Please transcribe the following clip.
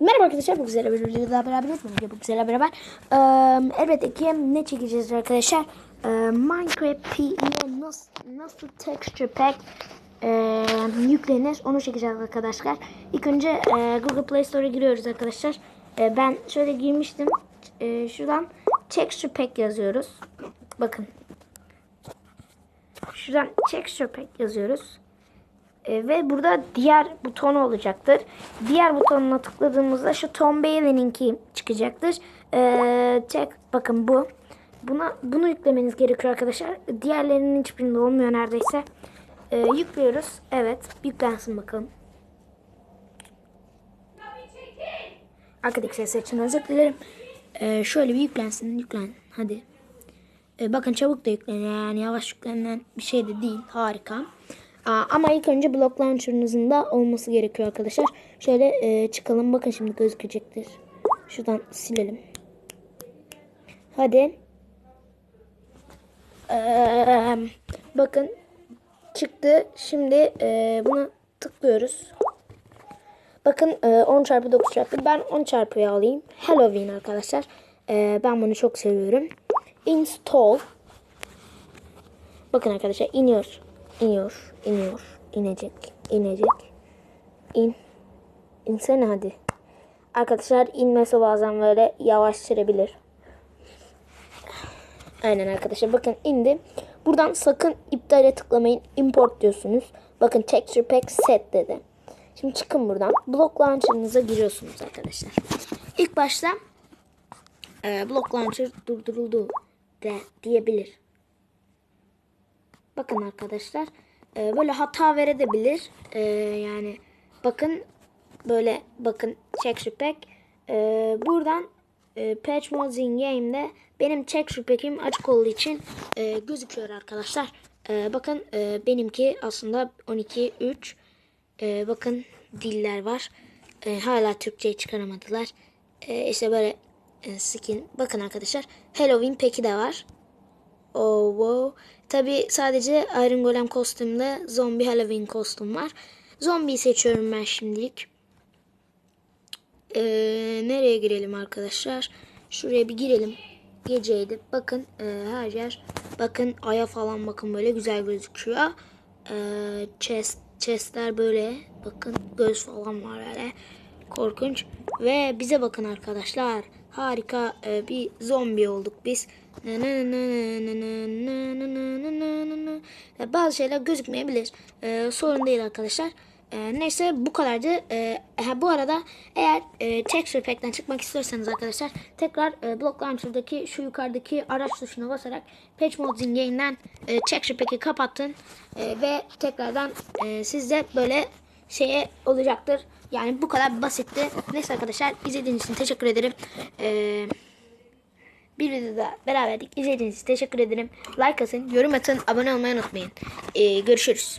Merhaba arkadaşlar bu güzel bir videoda beraber bu güzel beraber ee, elbette ki ne çekeceğiz arkadaşlar? Ee, Minecraft PE'ye nasıl, nasıl texture pack ee, yüklenir onu çekeceğiz arkadaşlar. İlk önce ee, Google Play Store'a giriyoruz arkadaşlar. Ee, ben şöyle girmiştim. Ee, şuradan texture pack yazıyoruz. Bakın. Şuradan texture pack yazıyoruz e, ve burada diğer buton olacaktır. Diğer butonuna tıkladığımızda şu Tom Bailey'ninki çıkacaktır. E, tek bakın bu. Buna bunu yüklemeniz gerekiyor arkadaşlar. Diğerlerinin hiçbirinde olmuyor neredeyse. E, yüklüyoruz. Evet, yüklensin bakalım. Arkadaki ses için özür dilerim. E, şöyle bir yüklensin, yüklen. Hadi. E, bakın çabuk da yükleniyor yani yavaş yüklenen bir şey de değil. Harika. Aa, ama ilk önce Block Launcher'ınızın da olması gerekiyor arkadaşlar. Şöyle e, çıkalım. Bakın şimdi gözükecektir. Şuradan silelim. Hadi. Ee, bakın çıktı. Şimdi e, buna tıklıyoruz. Bakın e, 10 çarpı 9 çarpı. Ben 10 çarpıya alayım. Halloween arkadaşlar. E, ben bunu çok seviyorum. Install. Bakın arkadaşlar iniyor. İniyor. iniyor, inecek. inecek. İn. İnsene hadi. Arkadaşlar inmesi bazen böyle yavaş sürebilir. Aynen arkadaşlar bakın indi. Buradan sakın iptale tıklamayın. Import diyorsunuz. Bakın texture pack set dedi. Şimdi çıkın buradan. Block launcher'ınıza giriyorsunuz arkadaşlar. İlk başta e, block launcher durduruldu de diyebilir. Bakın arkadaşlar e, böyle hata verebilir. E, yani bakın böyle bakın texture pack. E, buradan e, patch mods in game'de benim texture pack'im açık olduğu için e, gözüküyor arkadaşlar. E, bakın e, benimki aslında 12 3 e, bakın diller var. E, hala Türkçe çıkaramadılar. E, işte böyle e, skin. Bakın arkadaşlar Halloween peki de var. Oh wow. Tabi sadece Iron Golem kostümle zombi Halloween kostüm var. Zombiyi seçiyorum ben şimdilik. Ee, nereye girelim arkadaşlar? Şuraya bir girelim. Geceydi. Bakın e, her yer. Bakın aya falan bakın böyle güzel gözüküyor. Ee, chest, chestler böyle. Bakın göz falan var böyle. Korkunç. Ve bize bakın arkadaşlar. Harika e, bir zombi olduk biz. Bazı şeyler gözükmeyebilir. Ee, sorun değil arkadaşlar. Ee, neyse bu kadardı. Ee, bu arada eğer e, texture pack'ten çıkmak istiyorsanız arkadaşlar tekrar e, Block Launcher'daki şu yukarıdaki araç tuşuna basarak Patch Mods in Game'den e, texture pack'i kapattın e, ve tekrardan e, sizde böyle şeye olacaktır. Yani bu kadar basitti. Neyse arkadaşlar izlediğiniz için teşekkür ederim. Eee bir videoda beraberdik. İzlediğiniz için teşekkür ederim. Like atın, yorum atın, abone olmayı unutmayın. Ee, görüşürüz.